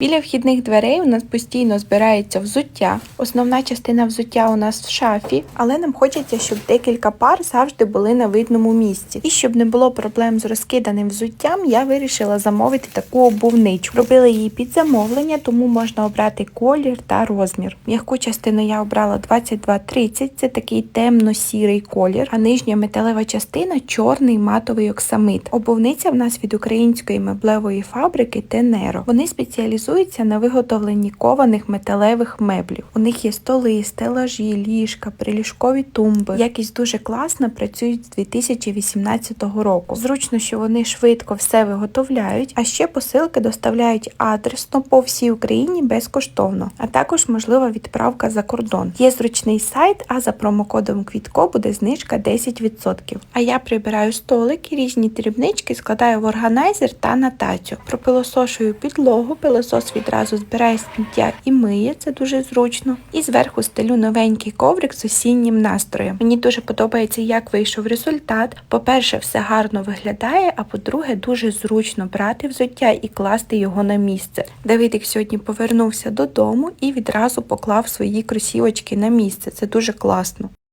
Біля вхідних дверей у нас постійно збирається взуття. Основна частина взуття у нас в шафі, але нам хочеться, щоб декілька пар завжди були на видному місці. І щоб не було проблем з розкиданим взуттям, я вирішила замовити таку обувничку. Робила її під замовлення, тому можна обрати колір та розмір. М'яку частину я обрала 2230, це такий темно-сірий колір, а нижня металева частина чорний матовий оксамит. Обувниця в нас від української меблевої фабрики Тенеро. Вони спеціалізуються на виготовленні кованих металевих меблів. У них є столи, стелажі, ліжка, приліжкові тумби. Якість дуже класна, працюють з 2018 року. Зручно, що вони швидко все виготовляють, а ще посилки доставляють адресно по всій Україні безкоштовно, а також можлива відправка за кордон. Є зручний сайт, а за промокодом Квітко буде знижка 10%. А я прибираю столик і різні дрібнички складаю в органайзер та на тацю. Пропилосошую підлогу, пилосос відразу збирає сміття і миє, це дуже зручно. І зверху стелю новенький коврик з осіннім настроєм. Мені дуже подобається, як вийшов результат. По-перше, все гарно виглядає, а по-друге, дуже зручно брати взуття і класти його на місце. Давидик сьогодні повернувся додому і відразу поклав свої кросівочки на місце. Це дуже класно.